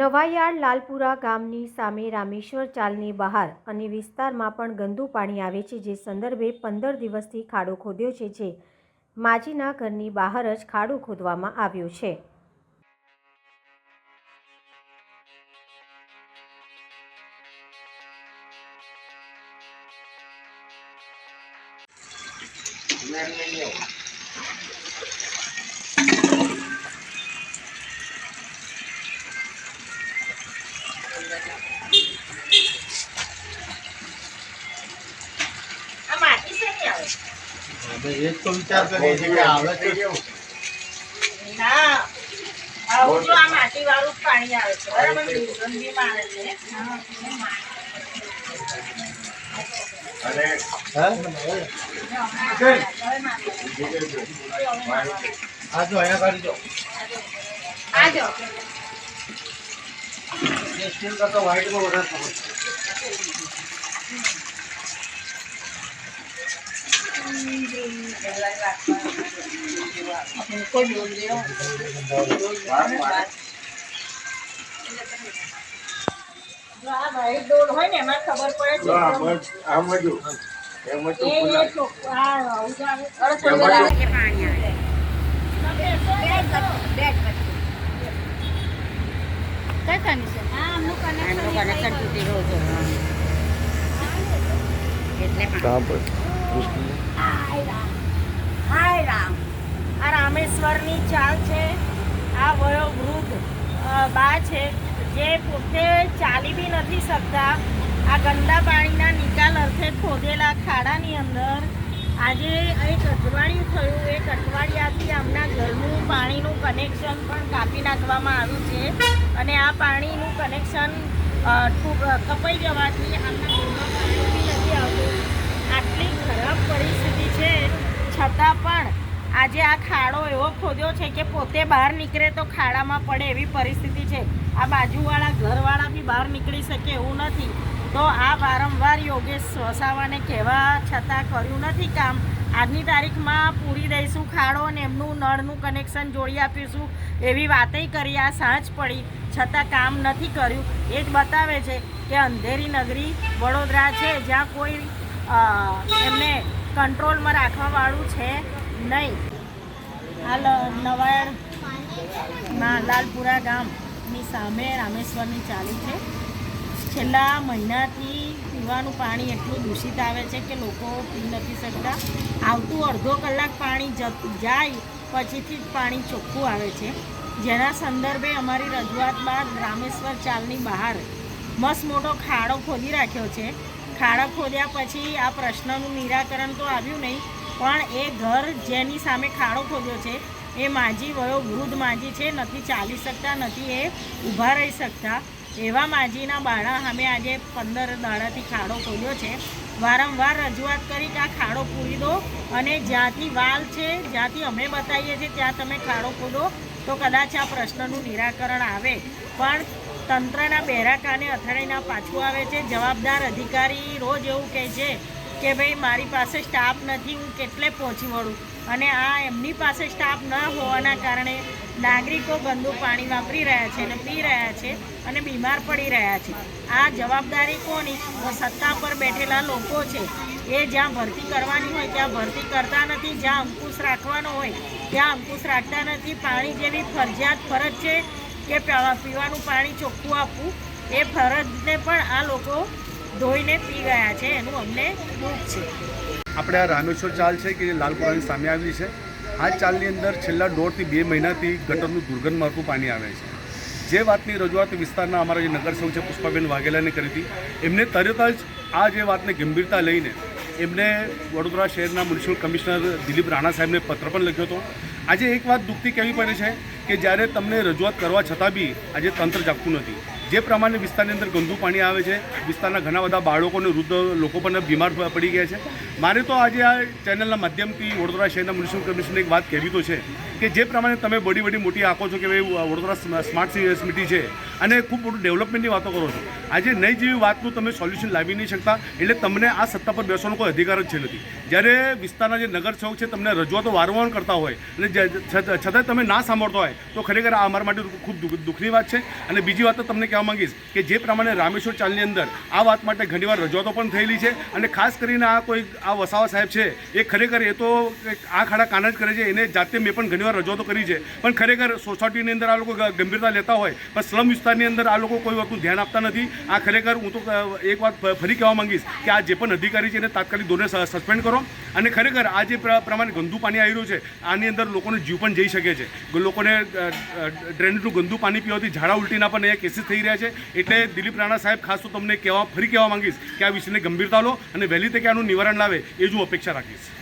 નવાયાર્ડ લાલપુરા ગામની સામે રામેશ્વર ચાલની બહાર અને વિસ્તારમાં પણ ગંદુ પાણી આવે છે, જે સંદર્ભે પંદર દિવસથી ખાડો ખોદ્યો છે, જે માજીના ઘરની બહાર જ ખાડો ખોદવામાં આવ્યો છે. એ તો વિચાર કરીએ છીએ કે આવે છે ના આવું જો આ માટી વાળું પાણી આવે છે. બરાબર દુર્ગંધી મારે છે. અને અહીંયા કાઢી જો. આજો સ્ટીલ કરતા વ્હાઈટમાં વધારે ખબર જો આ white ડોલ હોય ને એમાં ખબર પડે છે આમ જ એમ જ એ એ ચોખ્ખું આ આવું જ આવે. અરે થોડી વાર આવે. હાય રામ રામેશ્વરની ચાલ છે. આ વયોવૃદ્ધ બા છે, જે પોતે ચાલી બી નથી શકતા. આ ગંદા પાણીના નિકાલ અર્થે ખોદેલા ખાડાની અંદર. આજે એક અઠવાડિયું થયું, એક અઠવાડિયાથી આમના ઘરનું પાણીનું કનેક્શન પણ કાપી નાખવામાં આવ્યું છે. અને આ પાણીનું કનેક્શન કપાઈ જવાથી આમના ઘરમાં પાણી નથી આવતું. આટલી ખરાબ પરિસ્થિતિ છે. છતાં પણ આજે આ ખાડો એવો ખોદ્યો છે કે પોતે બહાર નીકળે તો ખાડામાં પડે એવી પરિસ્થિતિ છે. આ બાજુવાળા ઘરવાળા બી બહાર નીકળી શકે એવું નથી. તો આ વારંવાર યોગેશ વસાવાને કહેવા છતાં કર્યું નથી કામ. આજની તારીખમાં પૂરી દઈશું ખાડો અને એમનું નળનું કનેક્શન જોડી આપીશું એવી વાતે કરી આ સાંજ પડી. છતાં કામ નથી કર્યું. એ જ બતાવે છે કે અંધેરી નગરી વડોદરા છે, જ્યાં કોઈ એમને કંટ્રોલમાં રાખવાવાળું છે. નહીં. હાલ નવાયણમાં લાલપુરા ગામની સામે રામેશ્વરની ચાલી છે. છેલ્લા મહિનાથી પીવાનું પાણી એટલું દૂષિત આવે છે કે લોકો પી નથી શકતા. આવતું અડધો કલાક પાણી જત જાય પછીથી જ પાણી ચોખ્ખું આવે છે. જેના સંદર્ભે અમારી રજૂઆત બાદ રામેશ્વર ચાલની બહાર મસ્ત મોટો ખાડો ખોદી રાખ્યો છે. ખાડો ખોદ્યા પછી આ પ્રશ્નનું નિરાકરણ તો આવ્યું નહીં પણ એ ઘર જેની સામે ખાડો ખોદ્યો છે, એ માજી વયો વૃદ્ધ માજી છે, નથી ચાલી શકતા, નથી એ ઊભા રહી શકતા. એવા માજીના બાળા અમે આજે પંદર દાડાથી ખાડો ખોદ્યો છે. વારંવાર રજૂઆત કરી કે આ ખાડો પૂરી દો અને જ્યાંથી વાલ છે, જ્યાંથી અમે બતાવીએ છીએ, ત્યાં તમે ખાડો ખોદો, તો કદાચ આ પ્રશ્નનું નિરાકરણ આવે. પણ તંત્રના બેરાકાને અથડાઈના પાછું આવે છે. જવાબદાર અધિકારી રોજ એવું કહે છે કે ભાઈ, મારી પાસે સ્ટાફ નથી, હું કેટલે પહોંચી વળું? અને આ એમની પાસે સ્ટાફ ન હોવાના કારણે નાગરિકો ગંદુ પાણી વાપરી રહ્યા છે અને પી રહ્યા છે અને બીમાર પડી રહ્યા છે. આ જવાબદારી કોની? સત્તા પર બેઠેલા લોકો છે. એ જ્યાં ભરતી કરવાની હોય, ત્યાં ભરતી કરતા નથી, જ્યાં અંકુશ રાખવાનો હોય, ત્યાં અંકુશ રાખતા નથી. પાણી જેવી ફરજિયાત ફરજ છે કે પીવા- પીવાનું પાણી ચોખ્ખું આપવું, એ ફરજને પણ આ લોકો ધોઈને પી ગયા છે, એનું અમને દુઃખ છે. આપણે આ રામેશ્વર ચાલ છે કે લાલ લાલપુરાની સામે આવી છે, આ ચાલની અંદર છેલ્લા દોઢથી બે મહિનાથી ગટરનું દુર્ગંધ મારતું પાણી આવે છે. જે વાતની રજૂઆત વિસ્તારના અમારા જે નગરસેવક છે, પુષ્પાબેન વાઘેલાને કરી હતી, એમને તરત જ આ જે વાતને ગંભીરતા લઈને એમને વડોદરા શહેરના મ્યુનિસિપલ કમિશનર દિલીપ રાણા સાહેબને પત્ર પણ લખ્યો હતો. આજે એક વાત દુઃખથી કહેવી પડે છે કે જ્યારે તમને રજૂઆત કરવા છતાં બી આજે તંત્ર જાગતું નથી. જે પ્રમાણે વિસ્તારની અંદર ગંદુ પાણી આવે છે, વિસ્તારના ઘણા બધા બાળકોને વૃદ્ધ લોકો પણ બીમાર પડી ગયા છે. મારે તો આજે આ ચેનલના માધ્યમથી વડોદરા શહેરના મ્યુનિસિપલ કમિશનને એક વાત કહેવી તો છે. કે જે પ્રમાણે તમે બડી બડી મોટી આંખો છો કે ભાઈ વડોદરા સ્માર્ટ સિટી છે, અને ખૂબ મોટું ડેવલપમેન્ટની વાતો કરો છો. આજે નહીં જેવી વાતનું તમે સોલ્યુશન લાવી નહીં શકતા, એટલે તમને આ સત્તા પર બેસવાનો કોઈ અધિકાર જ છે નથી. જ્યારે વિસ્તારના જે નગરસેવક છે, તમને રજૂઆતો વારંવાર કરતા હોય, અને છતાં તમે ના સાંભળતા હોય, તો ખરેખર આ અમારા માટે ખૂબ દુઃખની વાત છે. અને બીજી વાત તો તમને કહેવા માંગીશ કે જે પ્રમાણે રામેશ્વર ચાલની અંદર આ વાત માટે ઘણીવાર રજૂઆતો પણ થયેલી છે, અને ખાસ કરીને આ કોઈ, આ વસાવા સાહેબ છે, એ ખરેખર એ તો આ ખાડા કાન જ કરે છે, એને જાતે મેં પણ ઘણીવાર રજૂઆતો કરી છે. પણ ખરેખર સોસાયટીની અંદર આ લોકો ગંભીરતા લેતા હોય, પણ સ્લમ વિસ્તારની અંદર આ લોકો કોઈ વસ્તુ ધ્યાન આપતા નથી. આ ખરેખર હું તો એક વાત ફરી કહેવા માંગીશ કે આ જે પણ અધિકારી છે એને તાત્કાલિક ધોરણે સસ્પેન્ડ કરો. અને ખરેખર આ જે પ્ર- પ્રમાણે ગંદુ પાણી આવી રહ્યું છે, આની અંદર લોકોનો જીવ પણ જઈ શકે છે. લોકોને ડ્રેનેજનું ગંદુ પાણી પીવાથી ઝાડા ઉલટીના પણ અહીંયા કેસીસ થઈ રહ્યા છે. એટલે દિલીપ રાણા સાહેબ, ખાસ તો તમને કહેવા, ફરી કહેવા માંગીશ કે આ વિષયને ગંભીરતા લો અને વહેલી તકે આનું નિવારણ લાવે એ જ હું અપેક્ષા રાખીશ.